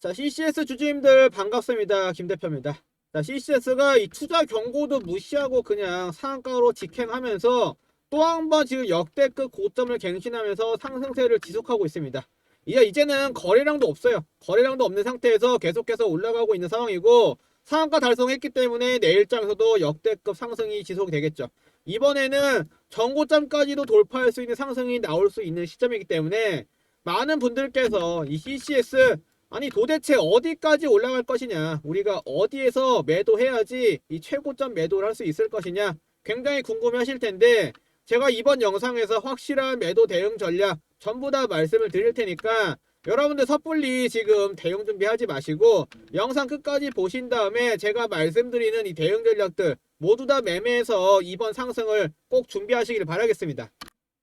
자, CCS 주주님들 반갑습니다. 김 대표입니다. 자, CCS가 이 투자 경고도 무시하고 그냥 상한가로 직행하면서 또 한 번 지금 역대급 고점을 갱신하면서 상승세를 지속하고 있습니다. 이제 이제는 거래량도 없어요. 거래량도 없는 상태에서 계속해서 올라가고 있는 상황이고 상한가 달성했기 때문에 내일장에서도 역대급 상승이 지속되겠죠. 이번에는 전고점까지도 돌파할 수 있는 상승이 나올 수 있는 시점이기 때문에 많은 분들께서 이 CCS 아니 도대체 어디까지 올라갈 것이냐 우리가 어디에서 매도해야지 이 최고점 매도를 할 수 있을 것이냐 굉장히 궁금해 하실 텐데 제가 이번 영상에서 확실한 매도 대응 전략 전부 다 말씀을 드릴 테니까 여러분들 섣불리 지금 대응 준비하지 마시고 영상 끝까지 보신 다음에 제가 말씀드리는 이 대응 전략들 모두 다 매매해서 이번 상승을 꼭 준비하시길 바라겠습니다.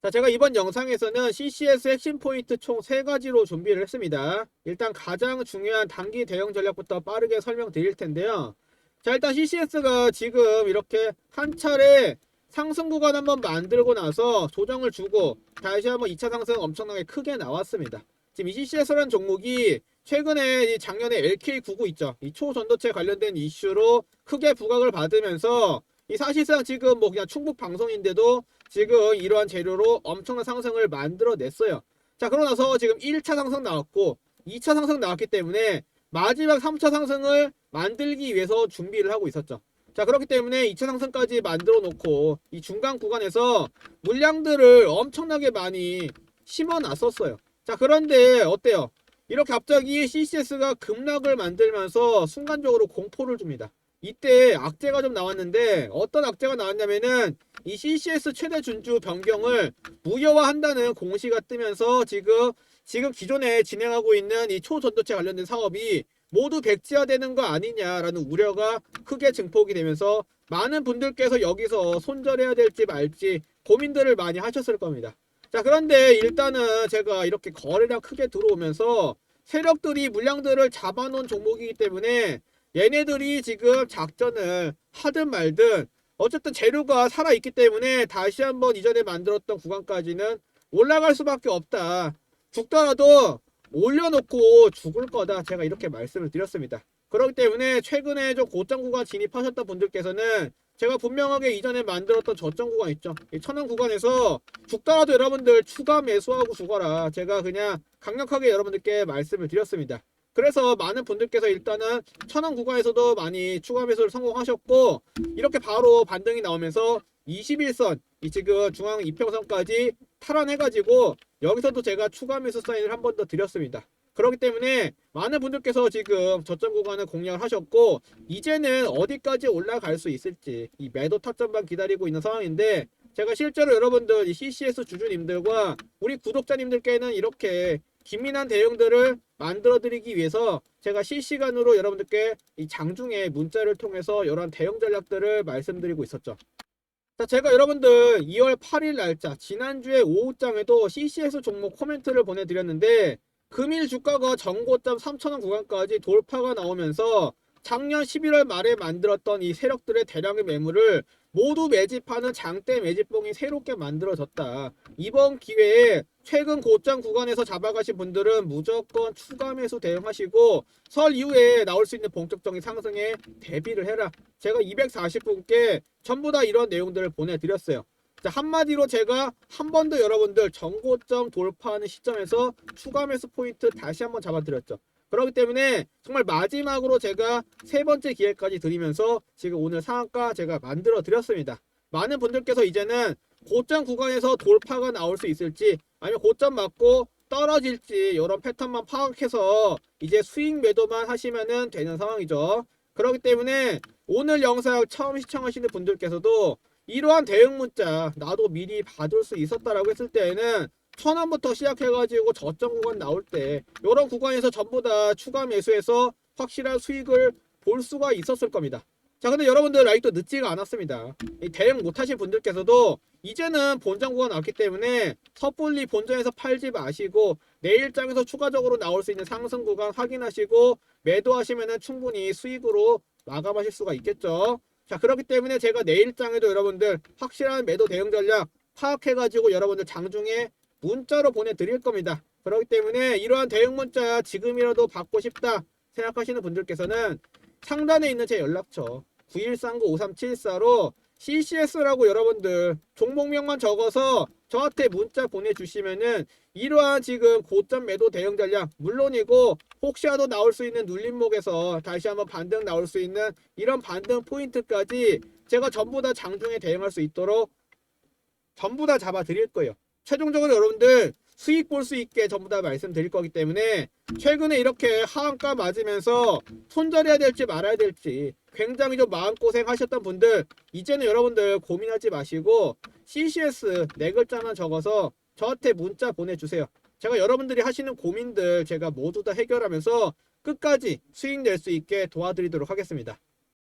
자, 제가 이번 영상에서는 CCS 핵심 포인트 총 3가지로 준비를 했습니다. 일단 가장 중요한 단기 대응 전략부터 빠르게 설명드릴 텐데요. 자, 일단 CCS가 지금 이렇게 한 차례 상승 구간 한번 만들고 나서 조정을 주고 다시 한번 2차 상승 엄청나게 크게 나왔습니다. 지금 이 CCS라는 종목이 최근에 이 작년에 LK99 있죠. 이 초전도체 관련된 이슈로 크게 부각을 받으면서 이 사실상 지금 뭐 그냥 충북 방송인데도 지금 이러한 재료로 엄청난 상승을 만들어냈어요. 자, 그러고 나서 지금 1차 상승 나왔고 2차 상승 나왔기 때문에 마지막 3차 상승을 만들기 위해서 준비를 하고 있었죠. 자, 그렇기 때문에 2차 상승까지 만들어 놓고 이 중간 구간에서 물량들을 엄청나게 많이 심어 놨었어요. 자, 그런데 어때요? 이렇게 갑자기 CCS가 급락을 만들면서 순간적으로 공포를 줍니다. 이때 악재가 좀 나왔는데 어떤 악재가 나왔냐면은 이 CCS 최대 준주 변경을 무효화한다는 공시가 뜨면서 지금 지금 기존에 진행하고 있는 이 초전도체 관련된 사업이 모두 백지화되는 거 아니냐라는 우려가 크게 증폭이 되면서 많은 분들께서 여기서 손절해야 될지 말지 고민들을 많이 하셨을 겁니다. 자 그런데 일단은 제가 이렇게 거래량 크게 들어오면서 세력들이 물량들을 잡아놓은 종목이기 때문에 얘네들이 지금 작전을 하든 말든 어쨌든 재료가 살아있기 때문에 다시 한번 이전에 만들었던 구간까지는 올라갈 수밖에 없다. 죽더라도 올려놓고 죽을 거다. 제가 이렇게 말씀을 드렸습니다. 그렇기 때문에 최근에 좀 고점 구간 진입하셨던 분들께서는 제가 분명하게 이전에 만들었던 저점 구간 있죠. 이 천원 구간에서 죽더라도 여러분들 추가 매수하고 죽어라. 제가 그냥 강력하게 여러분들께 말씀을 드렸습니다. 그래서 많은 분들께서 일단은 천원 구간에서도 많이 추가 매수를 성공하셨고 이렇게 바로 반등이 나오면서 21선 이 지금 중앙 이평선까지 탈환해가지고 여기서도 제가 추가 매수 사인을 한 번 더 드렸습니다. 그렇기 때문에 많은 분들께서 지금 저점 구간을 공략을 하셨고 이제는 어디까지 올라갈 수 있을지 이 매도 타점만 기다리고 있는 상황인데 제가 실제로 여러분들 이 CCS 주주님들과 우리 구독자님들께는 이렇게 기민한 대응들을 만들어 드리기 위해서 제가 실시간으로 여러분들께 이 장중에 문자를 통해서 이런 대응 전략들을 말씀드리고 있었죠. 자, 제가 여러분들 2월 8일 날짜 지난주에 오후장에도 CCS 종목 코멘트를 보내드렸는데 금일 주가가 전고점 3,000원 구간까지 돌파가 나오면서 작년 11월 말에 만들었던 이 세력들의 대량의 매물을 모두 매집하는 장대 매집봉이 새롭게 만들어졌다. 이번 기회에 최근 고점 구간에서 잡아가신 분들은 무조건 추가 매수 대응하시고 설 이후에 나올 수 있는 본격적인 상승에 대비를 해라. 제가 240분께 전부 다 이런 내용들을 보내드렸어요. 자, 한마디로 제가 한 번 더 여러분들 전고점 돌파하는 시점에서 추가 매수 포인트 다시 한번 잡아드렸죠. 그렇기 때문에 정말 마지막으로 제가 세 번째 기회까지 드리면서 지금 오늘 상한가 제가 만들어 드렸습니다. 많은 분들께서 이제는 고점 구간에서 돌파가 나올 수 있을지 아니면 고점 맞고 떨어질지 이런 패턴만 파악해서 이제 수익 매도만 하시면 되는 상황이죠. 그렇기 때문에 오늘 영상 처음 시청하시는 분들께서도 이러한 대응 문자 나도 미리 받을 수 있었다라고 했을 때에는 천 원부터 시작해가지고 저점 구간 나올 때 이런 구간에서 전부 다 추가 매수해서 확실한 수익을 볼 수가 있었을 겁니다. 자 근데 여러분들 아직도 늦지가 않았습니다. 이 대응 못하신 분들께서도 이제는 본전 구간 나왔기 때문에 섣불리 본전에서 팔지 마시고 내일장에서 추가적으로 나올 수 있는 상승 구간 확인하시고 매도하시면 충분히 수익으로 마감하실 수가 있겠죠. 자 그렇기 때문에 제가 내일장에도 여러분들 확실한 매도 대응 전략 파악해가지고 여러분들 장중에 문자로 보내드릴 겁니다. 그렇기 때문에 이러한 대응 문자 지금이라도 받고 싶다 생각하시는 분들께서는 상단에 있는 제 연락처 91395374로 CCS라고 여러분들 종목명만 적어서 저한테 문자 보내주시면은 이러한 지금 고점 매도 대응 전략 물론이고 혹시라도 나올 수 있는 눌림목에서 다시 한번 반등 나올 수 있는 이런 반등 포인트까지 제가 전부 다 장중에 대응할 수 있도록 전부 다 잡아 드릴 거예요. 최종적으로 여러분들 수익 볼 수 있게 전부 다 말씀드릴 거기 때문에 최근에 이렇게 하한가 맞으면서 손절해야 될지 말아야 될지 굉장히 좀 마음고생 하셨던 분들 이제는 여러분들 고민하지 마시고 CCS 네 글자만 적어서 저한테 문자 보내주세요. 제가 여러분들이 하시는 고민들 제가 모두 다 해결하면서 끝까지 수익 낼 수 있게 도와드리도록 하겠습니다.